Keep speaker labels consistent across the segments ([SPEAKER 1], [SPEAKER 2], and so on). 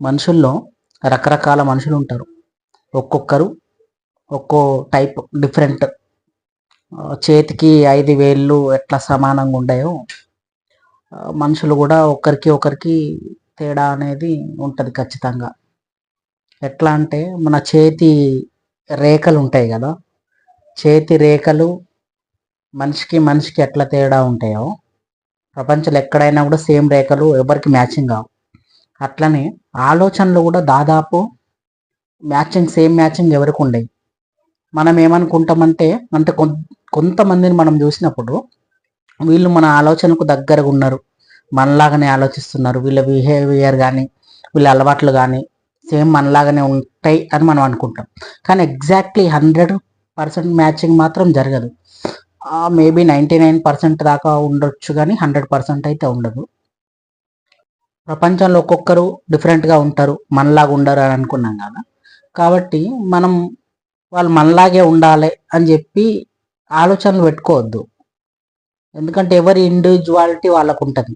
[SPEAKER 1] మనుషుల్లో రకరకాల మనుషులు ఉంటారు. ఒక్కొక్కరు ఒక్కో టైప్ డిఫరెంట్. చేతికి ఐదు వేళ్ళు ఎట్లా సమానంగా ఉండయో మనుషులు కూడా ఒకరికి ఒకరికి తేడా అనేది ఉంటుంది ఖచ్చితంగా. ఎట్లా అంటే మన చేతి రేఖలు ఉంటాయి కదా చేతి రేఖలు మనిషికి మనిషికి ఎట్లా తేడా ఉంటాయో ప్రపంచంలో ఎక్కడైనా కూడా సేమ్ రేఖలు ఎవరికి మ్యాచింగ్ కావు. అట్లనే ఆలోచనలు కూడా దాదాపు మ్యాచింగ్ సేమ్ మ్యాచింగ్ ఎవరికి ఉండవు. మనం ఏమనుకుంటామంటే అంటే కొం- కొంతమందిని మనం చూసినప్పుడు వీళ్ళు మన ఆలోచనకు దగ్గరగా ఉన్నారు. మనలాగానే ఆలోచిస్తున్నారు. వీళ్ళ బిహేవియర్ కానీ వీళ్ళ అలవాట్లు కానీ సేమ్ మనలాగానే ఉంటాయి అని మనం అనుకుంటాం. కానీ ఎగ్జాక్ట్లీ హండ్రెడ్ పర్సెంట్ మ్యాచింగ్ మాత్రం జరగదు. మేబీ నైంటీ నైన్ పర్సెంట్ దాకా ఉండొచ్చు కానీ హండ్రెడ్ పర్సెంట్ అయితే ఉండదు. ప్రపంచంలో ఒక్కొక్కరు డిఫరెంట్గా ఉంటారు మనలాగా ఉండరు అని అనుకున్నాం కదా. కాబట్టి మనం వాళ్ళు మనలాగే ఉండాలి అని చెప్పి ఆలోచనలు పెట్టుకోవద్దు. ఎందుకంటే ఎవరి ఇండివిజువాలిటీ వాళ్ళకు ఉంటుంది.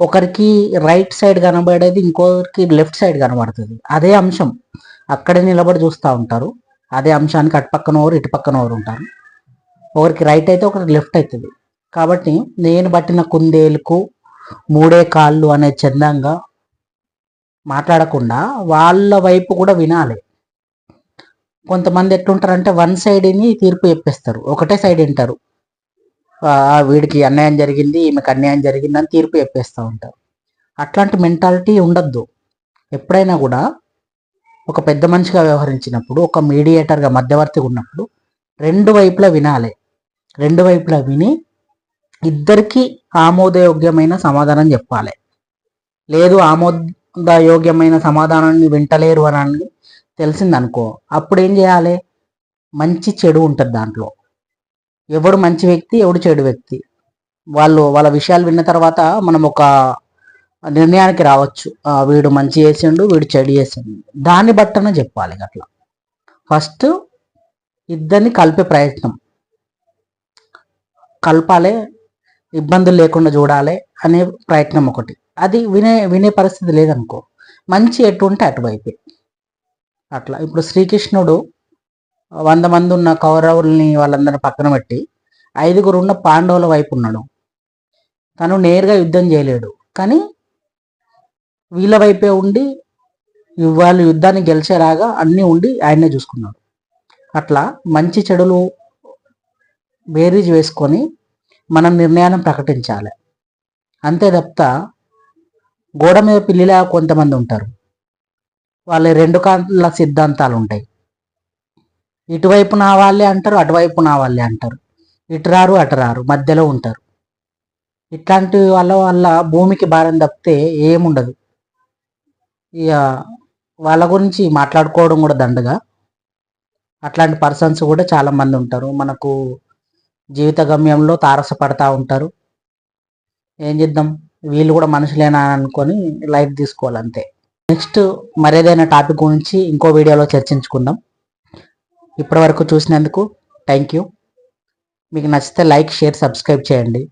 [SPEAKER 1] ఒకరికి రైట్ సైడ్ కనబడేది ఇంకొకరికి లెఫ్ట్ సైడ్ కనబడుతుంది. అదే అంశం. అక్కడే నిలబడి చూస్తూ ఉంటారు. అదే అంశానికి అటు పక్కన ఓరు ఇటు పక్కన ఓరు ఉంటారు. ఒకరికి రైట్ అయితే ఒకరికి లెఫ్ట్ అవుతుంది. కాబట్టి నేను పట్టిన కుందేలుకు మూడే కాళ్ళు అనే చందంగా మాట్లాడకుండా వాళ్ళ వైపు కూడా వినాలి. కొంతమంది ఎట్లుంటారంటే వన్ సైడ్ని తీర్పు చెప్పేస్తారు. ఒకటే సైడ్ వింటారు. వీడికి అన్యాయం జరిగింది ఈమెకు అన్యాయం జరిగింది అని తీర్పు చెప్పేస్తూ ఉంటారు. అట్లాంటి మెంటాలిటీ ఉండద్దు. ఎప్పుడైనా కూడా ఒక పెద్ద మనిషిగా వ్యవహరించినప్పుడు ఒక మీడియేటర్గా మధ్యవర్తిగా ఉన్నప్పుడు రెండు వైపులా వినాలి. రెండు వైపులా విని ఇద్దరికి ఆమోదయోగ్యమైన సమాధానం చెప్పాలి. లేదు ఆమోదయోగ్యమైన సమాధానాన్ని వింటలేరు అని తెలిసింది తెలిసిందనుకో అప్పుడు ఏం చేయాలి? మంచి చెడు ఉంటుంది దాంట్లో. ఎవడు మంచి వ్యక్తి ఎవడు చెడు వ్యక్తి. వాళ్ళు వాళ్ళ విషయాలు విన్న తర్వాత మనం ఒక నిర్ణయానికి రావచ్చు. వీడు మంచి చేసిండు వీడు చెడు చేసిండు. దాన్ని బట్టనే చెప్పాలి అట్లా. ఫస్ట్ ఇద్దరిని కలిపే ప్రయత్నం. కలపాలి ఇబ్బందులు లేకుండా చూడాలి అనే ప్రయత్నం ఒకటి. అది వినే వినే పరిస్థితి లేదనుకో మంచి ఎటు ఉంటే అటువైపే అట్లా. ఇప్పుడు శ్రీకృష్ణుడు వంద మంది ఉన్న కౌరవుల్ని వాళ్ళందరిని పక్కన పెట్టి ఐదుగురు ఉన్న పాండవుల వైపు ఉన్నాడు. తను నేరుగా యుద్ధం చేయలేడు. కానీ వీళ్ళ వైపే ఉండి వాళ్ళు యుద్ధాన్ని గెలిచేలాగా అన్నీ ఉండి ఆయన్నే చూసుకున్నాడు. అట్లా మంచి చెడులు బేరీజ్ వేసుకొని మనం నిర్ణయాన్ని ప్రకటించాలి. అంతే తప్ప గోడ మీద పిల్లిలా కొంతమంది ఉంటారు. వాళ్ళ రెండు కాళ్ళ సిద్ధాంతాలు ఉంటాయి. ఇటువైపు నా వాళ్ళే అంటారు అటువైపు నా వాళ్ళే అంటారు. ఇటు రారు అటు రారు మధ్యలో ఉంటారు. ఇట్లాంటి వాళ్ళ వల్ల భూమికి భారం తప్పితే ఏముండదు. ఇక వాళ్ళ గురించి మాట్లాడుకోవడం కూడా దండగా. అట్లాంటి పర్సన్స్ కూడా చాలామంది ఉంటారు. మనకు జీవిత గమ్యంలో తారసపడతా ఉంటారు. ఏం చేద్దాం? వీళ్ళు కూడా మనుషులేనా అనుకొని లైట్ తీసుకోవాలి అంతే నెక్స్ట్ మరేదైనా టాపిక్ గురించి ఇంకో వీడియోలో చర్చించుకుందాం. ఇప్పటి వరకు చూసినందుకు థ్యాంక్ యూ. మీకు నచ్చితే లైక్ షేర్ సబ్స్క్రైబ్ చేయండి.